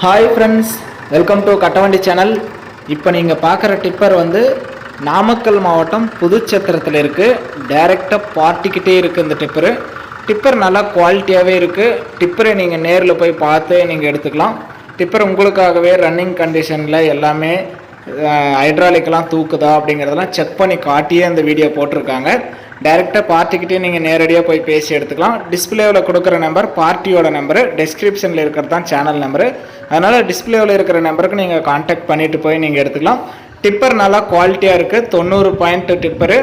Hi friends welcome to Kattavandi channel இப்போ நீங்கள் பார்க்குற டிப்பர் வந்து நாமக்கல் மாவட்டம் புதுச்சத்திரத்தில் இருக்குது டைரெக்டாக பார்ட்டிக்கிட்டே இருக்குது இந்த டிப்பரு டிப்பர் நல்லா குவாலிட்டியாகவே இருக்குது டிப்பரை நீங்கள் நேரில் போய் பார்த்து நீங்கள் எடுத்துக்கலாம். டிப்பர் உங்களுக்காகவே ரன்னிங் கண்டிஷனில் எல்லாமே ஹைட்ராலிக்கெலாம் தூக்குதா அப்படிங்கிறதெல்லாம் செக் பண்ணி காட்டியே இந்த வீடியோ போட்டிருக்காங்க. டைரெக்டாக பார்ட்டிக்கிட்டே நீங்கள் நேரடியாக போய் பேசி எடுத்துக்கலாம். டிஸ்பிளேவில் கொடுக்குற நம்பர் பார்ட்டியோட நம்பரு டெஸ்கிரிப்ஷனில் இருக்கிறது தான் சேனல் நம்பரு அதனால் டிஸ்பிளேவில் இருக்கிற நம்பருக்கு நீங்கள் காண்டாக்ட் பண்ணிட்டு போய் நீங்கள் எடுத்துக்கலாம். டிப்பர் நல்லா குவாலிட்டியாக இருக்குது தொண்ணூறு பாயிண்ட் டிப்பரு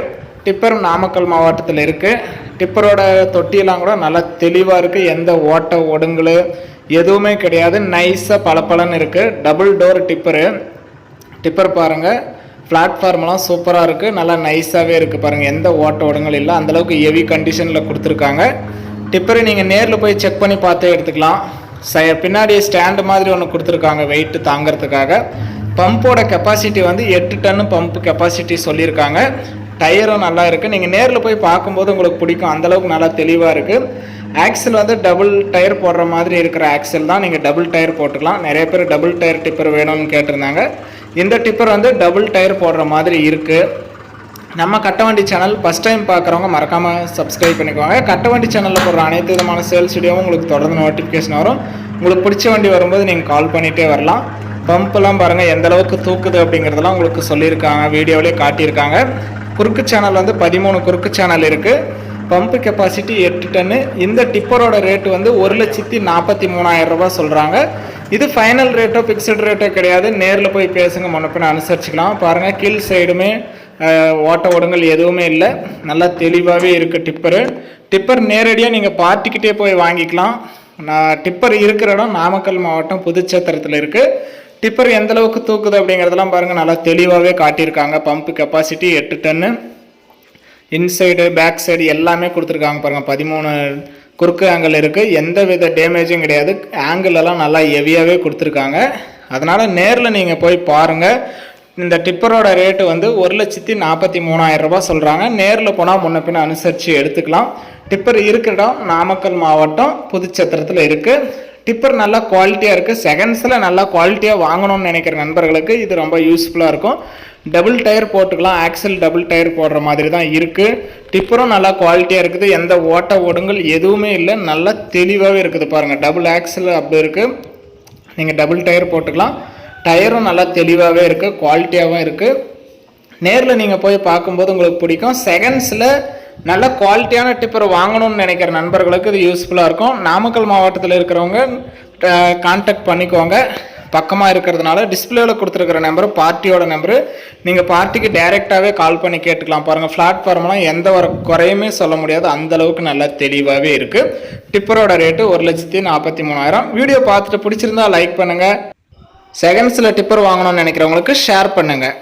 டிப்பர் நாமக்கல் மாவட்டத்தில் இருக்குது டிப்பரோட தொட்டியெல்லாம் கூட நல்லா தெளிவாக இருக்குது எந்த ஓட்ட ஒடுங்கல் எதுவுமே கிடையாது. நைஸாக பளபளன்னு இருக்குது டபுள் டோர் டிப்பரு டிப்பர் பாருங்கள் பிளாட்ஃபார்ம்லாம் சூப்பராக இருக்குது நல்லா நைஸாகவே இருக்குது பாருங்கள் எந்த ஓட்ட ஓடங்கள் இல்லை. அந்தளவுக்கு ஹெவி கண்டிஷனில் கொடுத்துருக்காங்க. டிப்பரை நீங்கள் நேரில் போய் செக் பண்ணி பார்த்தே எடுத்துக்கலாம். ச பின்னாடி ஸ்டாண்டு மாதிரி ஒன்று கொடுத்துருக்காங்க வெயிட்டு தாங்கிறதுக்காக. பம்போட கெப்பாசிட்டி வந்து எட்டு டன்னு பம்ப் கெப்பாசிட்டி சொல்லியிருக்காங்க. டயரும் நல்லா இருக்குது நீங்கள் நேரில் போய் பார்க்கும்போது உங்களுக்கு பிடிக்கும். அந்தளவுக்கு நல்லா தெளிவாக இருக்குது ஆக்சல் வந்து டபுள் டயர் போடுற மாதிரி இருக்கிற ஆக்சல் தான். நீங்கள் டபுள் டயர் போட்டுக்கலாம். நிறைய பேர் டபுள் டயர் டிப்பர் வேணும்னு கேட்டிருந்தாங்க. இந்த டிப்பர் வந்து டபுள் டயர் போடுற மாதிரி இருக்குது நம்ம கட்டவண்டி சேனல் ஃபஸ்ட் டைம் பார்க்குறவங்க மறக்காமல் சப்ஸ்கிரைப் பண்ணிக்கோங்க. கட்டவண்டி சேனலில் போடுற அனைத்து விதமான சேல்ஸ் வீடியோவும் உங்களுக்கு தொடர்ந்து நோட்டிஃபிகேஷன் வரும். உங்களுக்கு பிடிச்ச வண்டி வரும்போது நீங்கள் கால் பண்ணிகிட்டே வரலாம். பம்ப்லாம் பாருங்கள் எந்த அளவுக்கு தூக்குது அப்படிங்கிறதெல்லாம் உங்களுக்கு சொல்லியிருக்காங்க வீடியோவிலே காட்டியிருக்காங்க. குறுக்கு சேனல் வந்து பதிமூணு குறுக்கு சேனல் இருக்குது பம்பு கெப்பாசிட்டி எட்டு டன்னு இந்த டிப்பரோட ரேட்டு வந்து ஒரு லட்சத்தி நாற்பத்தி மூணாயிரம் ரூபா சொல்கிறாங்க இது ஃபைனல் ரேட்டோ ஃபிக்ஸட் ரேட்டோ கிடையாது. நேரில் போய் பேசுங்க முன்னப்பின அனுசரிச்சுக்கலாம். பாருங்கள் கீழ் சைடுமே ஓட்ட ஓடங்கள் எதுவுமே இல்லை. நல்லா தெளிவாகவே இருக்குது டிப்பரு டிப்பர் நேரடியாக நீங்கள் பார்ட்டிக்கிட்டே போய் வாங்கிக்கலாம். நான் டிப்பர் இருக்கிற இடம் நாமக்கல் மாவட்டம் புதுச்சேத்திரத்தில் இருக்குது டிப்பர் எந்தளவுக்கு தூக்குது அப்படிங்கிறதெல்லாம் பாருங்கள் நல்லா தெளிவாகவே காட்டியிருக்காங்க. பம்ப் கெப்பாசிட்டி எட்டு டன்னு இன்சைடு பேக் சைடு எல்லாமே கொடுத்துருக்காங்க பாருங்கள் பதிமூணு குறுக்கு ஆங்கிள் இருக்குது எந்த வித டேமேஜும் கிடையாது. ஆங்கிள் எல்லாம் நல்லா ஹெவியாகவே கொடுத்துருக்காங்க. அதனால் நேரில் நீங்கள் போய் பாருங்கள் இந்த டிப்பரோட ரேட்டு வந்து ஒரு லட்சத்தி நாற்பத்தி மூணாயிரம் சொல்கிறாங்க நேரில் போனால் முன்ன பின்ன அனுசரித்து எடுத்துக்கலாம். டிப்பர் இருக்கிற இடம் நாமக்கல் மாவட்டம் புதுச்சத்திரத்தில் இருக்குது டிப்பர் நல்லா குவாலிட்டியாக இருக்குது செகண்ட்ஸில் நல்லா குவாலிட்டியாக வாங்கணும்னு நினைக்கிற நண்பர்களுக்கு இது ரொம்ப யூஸ்ஃபுல்லாக இருக்கும். டபுள் டயர் போட்டுக்கலாம். ஆக்சல் டபுள் டயர் போடுற மாதிரி தான் இருக்குது டிப்பரும் நல்லா குவாலிட்டியாக இருக்குது. எந்த ஓட்ட ஓடுங்கள் எதுவுமே இல்லை. நல்லா தெளிவாகவே இருக்குது பாருங்கள் டபுள் ஆக்சல் அப்படி இருக்குது நீங்கள் டபுள் டயர் போட்டுக்கலாம். டயரும் நல்லா தெளிவாகவே இருக்குது குவாலிட்டியாகவும் இருக்குது நேரில் நீங்கள் போய் பார்க்கும்போது உங்களுக்கு பிடிக்கும். செகண்ட்ஸில் நல்ல குவாலிட்டியான டிப்பர் வாங்கணும்னு நினைக்கிற நண்பர்களுக்கு இது யூஸ்ஃபுல்லாக இருக்கும். நாமக்கல் மாவட்டத்தில் இருக்கிறவங்க கான்டாக்ட் பண்ணிக்கோங்க. பக்கமாக இருக்கிறதுனால டிஸ்பிளேவில் கொடுத்துருக்கிற நம்பரு பார்ட்டியோட நம்பரு நீங்கள் பார்ட்டிக்கு டைரெக்டாகவே கால் பண்ணி கேட்டுக்கலாம். பாருங்கள் பிளாட்ஃபார்ம்லாம் எந்த ஒரு குறையுமே சொல்ல முடியாது. அந்தளவுக்கு நல்லா தெளிவாகவே இருக்குது டிப்பரோட ரேட்டு ஒரு லட்சத்தி நாற்பத்தி மூணாயிரம். வீடியோ பார்த்துட்டு பிடிச்சிருந்தா லைக் பண்ணுங்கள் செகண்ட்ஸில் டிப்பர் வாங்கணும்னு நினைக்கிறவங்களுக்கு ஷேர் பண்ணுங்கள்